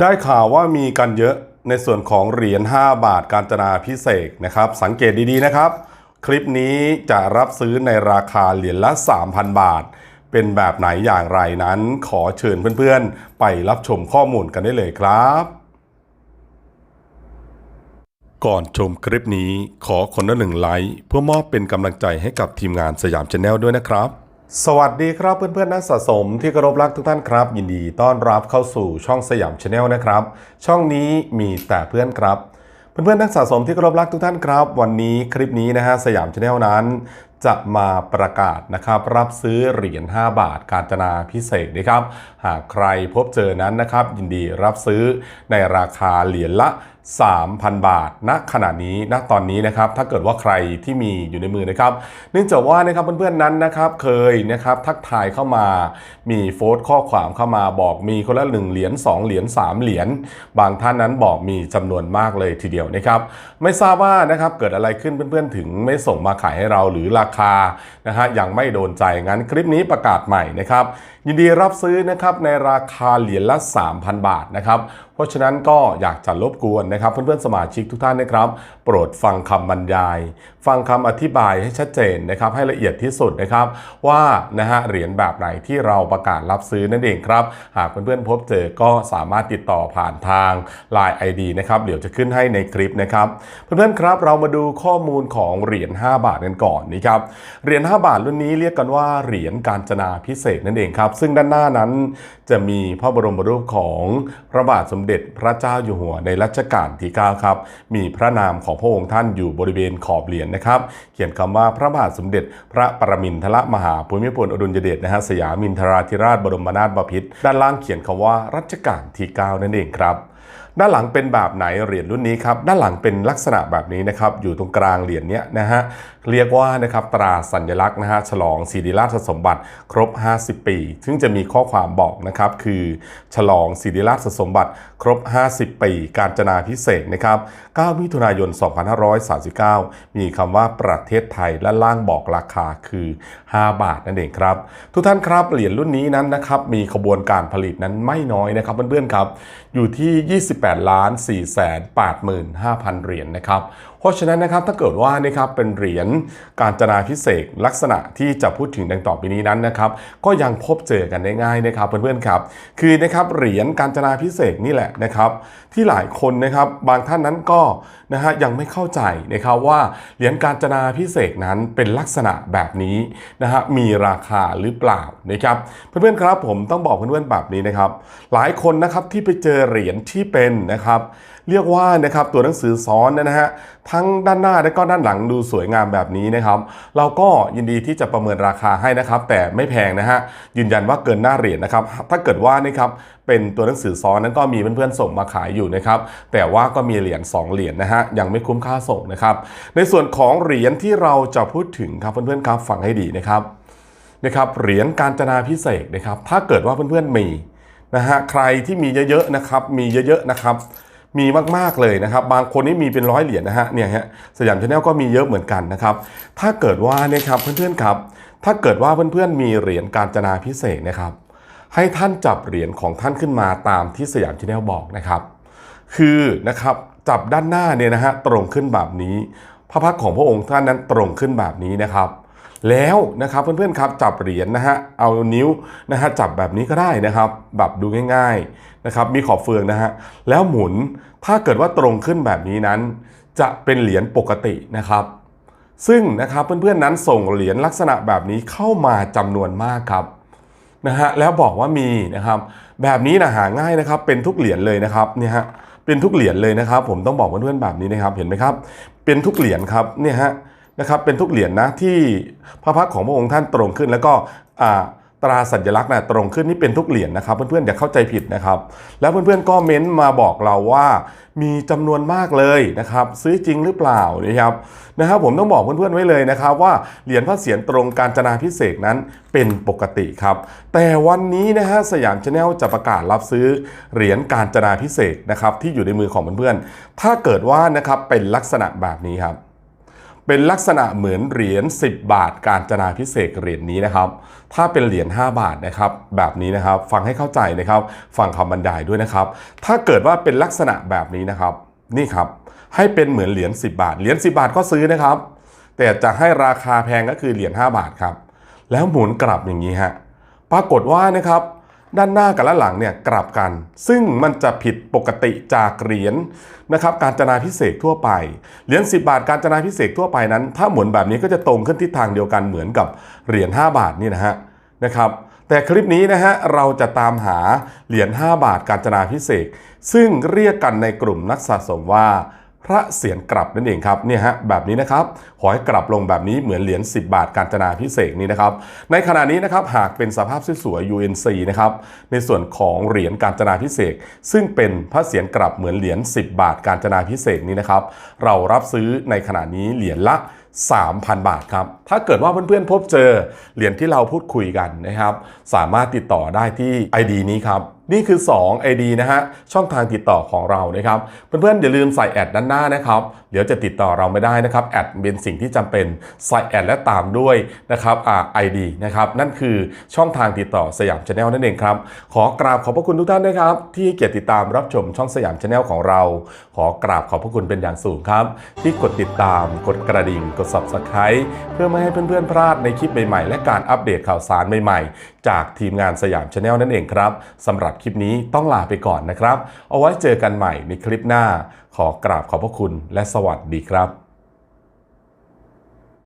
ได้ข่าวว่ามีกันเยอะในส่วนของเหรียญ 5 บาทการจนาพิเศษนะครับ สังเกตดีๆนะครับ คลิปนี้จะรับซื้อในราคาเหรียญละ 3,000 บาท เป็นแบบไหนอย่างไรนั้น ขอเชิญเพื่อนๆ ไปรับชมข้อมูลกันได้เลยครับ ก่อนชมคลิปนี้ขอคนละหนึ่งไลค์เพื่อมอบเป็นกำลังใจให้กับทีมงานสยามชาแนลด้วยนะครับ สวัสดีครับเพื่อนๆนักสะสมที่เคารพรักทุกท่านครับ ยินดีต้อนรับเข้าสู่ช่องสยามชาแนลนะครับ ช่องนี้มีแต่เพื่อนครับ เพื่อนๆนักสะสมที่เคารพรักทุกท่านครับ วันนี้คลิปนี้นะฮะสยามชาแนลนั้น จะมาประกาศนะครับ รับซื้อเหรียญ5บาทการจนาพิเศษนะครับ หากใครพบเจอนั้นนะครับ ยินดีรับซื้อในราคาเหรียญละ 3,000 บาทณขณะนี้ณตอนนี้นะครับถ้าเกิดว่าใครที่มีอยู่ในมือนะครับ เนื่องจากว่านะครับเพื่อนๆนั้นนะครับเคยนะครับทักทายเข้ามามีโฟต์ข้อความเข้ามาบอกมีคนละ 1 เหรียญ2เหรียญ3เหรียญบางท่านนั้นบอกมีจำนวนมากเลยทีเดียวนะครับ ไม่ทราบว่านะครับเกิดอะไรขึ้นเพื่อนๆ ถึงไม่ส่งมาขายให้เราหรือราคานะฮะยังไม่โดนใจงั้นคลิปนี้ประกาศใหม่นะครับ ยินดีรับซื้อนะครับในราคาเหรียญละ 3,000 บาทนะครับเพราะฉะนั้นก็อยากจะรบกวนนะครับ เพื่อนๆสมาชิกทุกท่านนะครับ โปรดฟังคำบรรยาย ฟังคำอธิบายให้ชัดเจนนะครับ ให้ละเอียดที่สุดนะครับ ว่านะฮะเหรียญแบบไหนที่เราประกาศรับซื้อนั่นเองครับ หากเพื่อนๆพบเจอก็สามารถติดต่อผ่านทาง Line ID นะครับเดี๋ยวจะขึ้นให้ในคลิปนะครับเพื่อนๆครับเรามาดูข้อมูลของเหรียญ5บาทกันก่อนนะครับเหรียญ5บาทรุ่นนี้เรียกกันว่าเหรียญการจนาพิเศษนั่นเองครับซึ่งด้านหน้านั้นจะมีพระบรมรูปของพระบาทสมเด็จพระเจ้าอยู่หัวในรัชกาลที่ 9 ครับ มีพระนามของพระองค์ท่านอยู่บริเวณขอบเหรียญนะครับ เขียนคำว่าพระบาทสมเด็จพระปรมินทรมหาภูมิพลอดุลยเดชนะฮะสยามินทราธิราชบรมนาถบพิตรด้านล่างเขียนคำว่ารัชกาลที่ 9 นั่นเองครับ ด้านหลังเป็นแบบไหนเหรียญรุ่นนี้ครับด้านหลังเป็นลักษณะแบบนี้นะครับอยู่ตรงกลางเหรียญเนี้ยนะฮะเรียกว่านะครับตราสัญลักษณ์นะฮะฉลองศิริราชสมบัติครบ 50 ปี ซึ่งจะมีข้อความบอกนะครับคือ ฉลองศิริราชสมบัติครบ 50 ปี การจนาพิเศษนะครับ 9 มิถุนายน 2539 มีคำว่าประเทศไทยและล่างบอกราคาคือ 5 บาทนั่นเองครับ ทุกท่านครับเหรียญรุ่นนี้นั้นนะครับมีขบวนการผลิตนั้นไม่น้อยนะครับเพื่อนๆครับอยู่ที่ 28ล้าน4แสน85,000 เหรียญนะครับ ราะฉะนั้นนะครับถ้าเกิดว่านะครับเป็นเหรียญการจนาพิเศษกลักษณะที่จะพูดถึงดังต่อไปนี้นั้นนะครับก็ยังพบเจอกันได้ง่ายนะครับเพื่อนๆครับคือนะครับเหรียญการจนาพิเศษนี่แหละนะครับ ที่หลายคนนะครับบางท่านนั้นก็นะฮะยังไม่เข้าใจนะครับว่าเหรียญการจนาพิเศษนั้นเป็นลักษณะแบบนี้นะฮะมีราคาหรือเปล่านะครับเพื่อนๆครับผมต้องบอกเพื่อนๆแบบนี้นะครับ หลายคนนะครับที่ไปเจอเหรียญที่เป็นนะครับ เรียกว่านะครับตัวหนังสือซ้อนนะฮะทั้งด้านหน้าและก็ด้านหลังดูสวยงามแบบนี้นะครับ เราก็ยินดีที่จะประเมินราคาให้นะครับ แต่ไม่แพงนะฮะยืนยันว่าเกินหน้าเหรียญนะครับ ถ้าเกิดว่านะครับเป็นตัวหนังสือซ้อนนั้นก็มีเพื่อนๆส่งมาขายอยู่นะครับ แต่ว่าก็มีเหรียญ2เหรียญนะฮะยังไม่คุ้มค่าส่งนะครับ ในส่วนของเหรียญที่เราจะพูดถึงครับเพื่อนๆครับฟังให้ดีนะครับนะครับเหรียญการจนาพิเศษนะครับ ถ้าเกิดว่าเพื่อนๆมีนะฮะใครที่มีเยอะๆนะครับ มีเยอะๆนะครับ มีมากๆเลยนะครับ บางคนนี่มีเป็นร้อยเหรียญนะฮะเนี่ยฮะสยามชาแนลก็มีเยอะเหมือนกันนะครับ ถ้าเกิดว่าเนี่ยครับเพื่อนๆครับ ถ้าเกิดว่าเพื่อนๆมีเหรียญการจนาพิเศษนะครับ ให้ท่านจับเหรียญของท่านขึ้นมาตามที่สยามชาแนลบอกนะครับ คือนะครับจับด้านหน้าเนี่ยนะฮะตรงขึ้นแบบนี้ พระพักของพระองค์ท่านนั้นตรงขึ้นแบบนี้นะครับ แล้วนะครับเพื่อนๆครับจับเหรียญนะฮะเอานิ้วนะฮะจับแบบนี้ก็ได้นะครับแบบดูง่ายๆนะครับมีขอบเฟืองนะฮะแล้วหมุนถ้าเกิดว่าตรงขึ้นแบบนี้นั้น จะเป็นเหรียญปกตินะครับ ซึ่งนะครับเพื่อนๆนั้นส่งเหรียญลักษณะแบบนี้เข้ามาจำนวนมากครับนะฮะแล้วบอกว่ามีนะครับ แบบนี้นะหาง่ายนะครับ เป็นทุกเหรียญเลยนะครับเนี่ยฮะเป็นทุกเหรียญเลยนะครับ ผมต้องบอกเพื่อนๆแบบนี้นะครับเห็นไหมครับ เป็นทุกเหรียญครับเนี่ยฮะ นะครับเป็นทุกเหรียญนะที่พระพักของพระองค์ท่านตรงขึ้น แล้วก็ตราสัญลักษณ์นะตรงขึ้นนี่เป็นทุกเหรียญนะครับ เพื่อนๆอย่าเข้าใจผิดนะครับ แล้วเพื่อนๆก็เม้นต์มาบอกเราว่า มีจำนวนมากเลยนะครับ ซื้อจริงหรือเปล่านะครับนะครับ ผมต้องบอกเพื่อนๆไว้เลยนะครับ ว่าเหรียญพระเศียรตรงการจนาพิเศษนั้นเป็นปกติครับ แต่วันนี้นะฮะสยามชาแนลจะประกาศรับซื้อเหรียญการจนาพิเศษนะครับที่อยู่ในมือของเพื่อนๆถ้าเกิดว่านะครับเป็นลักษณะแบบนี้ครับ เป็นลักษณะเหมือนเหรียญ10 บาท การจนาพิเศษเหรียญนี้นะครับ ถ้าเป็นเหรียญ5บาทนะครับ แบบนี้นะครับ ฟังให้เข้าใจนะครับ ฟังคำบรรยายด้วยนะครับ ถ้าเกิดว่าเป็นลักษณะแบบนี้นะครับ นี่ครับ ให้เป็นเหมือนเหรียญ10 บาท เหรียญ10 บาทก็ซื้อนะครับ แต่จะให้ราคาแพงก็คือเหรียญ5บาทครับ แล้วหมุนกลับอย่างนี้ฮะ ปรากฏว่านะครับ ด้านหน้ากับด้านหลังเนี่ยกลับกัน ซึ่งมันจะผิดปกติจากเหรียญนะครับการจนาพิเศษทั่วไป เหรียญ10 บาทการจนาพิเศษทั่วไปนั้น ถ้าหมุนแบบนี้ก็จะตรงขึ้นทิศทางเดียวกันเหมือนกับเหรียญ5บาทนี่นะฮะนะครับแต่คลิปนี้นะฮะเราจะตามหาเหรียญ5บาทการจนาพิเศษ ซึ่งเรียกกันในกลุ่มนักสะสมว่า พระเสียรกลับนั่นเองครับเนี่ยฮะแบบนี้นะครับขอให้กลับลงแบบนี้เหมือนเหรียญ10 บาทการจนาพิเศษนี้นะครับในขณะนี้นะครับหากเป็นสภาพสวยๆ UNC นะครับในส่วนของเหรียญการจนาพิเศษ ซึ่งเป็นพระเสียรกลับเหมือนเหรียญ10 บาทการจนาพิเศษนี้นะครับเรารับซื้อในขณะนี้เหรียญละ3,000 บาทครับ ถ้าเกิดว่าเพื่อนๆพบเจอเหรียญที่เราพูดคุยกันนะครับ สามารถติดต่อได้ที่ ID นี้ครับ นี่คือ 2 ID นะฮะ ช่องทางติดต่อของเรานะครับ เพื่อนๆ อย่าลืมใส่แอดด้านหน้านะครับ เดี๋ยวจะติดต่อเราไม่ได้นะครับ แอดเป็นสิ่งที่จำเป็นใส่แอดและตามด้วยนะครับอ่า ID นะครับ นั่นคือช่องทางติดต่อสยามชาแนลนั่นเองครับ ขอกราบขอบพระคุณทุกท่านนะครับ ที่เกียรติติดตามรับชมช่องสยามชาแนลของเรา ขอกราบขอบพระคุณเป็นอย่างสูงครับ ที่กดติดตาม กดกระดิ่ง กด subscribe เพื่อไม่ให้เพื่อนๆ พลาดในคลิปใหม่ๆ และการอัปเดตข่าวสารใหม่ๆ จากทีมงานสยามชาแนลนั่นเองครับสำหรับคลิปนี้ต้องลาไปก่อนนะครับ เอาไว้เจอกันใหม่ในคลิปหน้า ขอกราบขอบพระคุณและสวัสดีครับ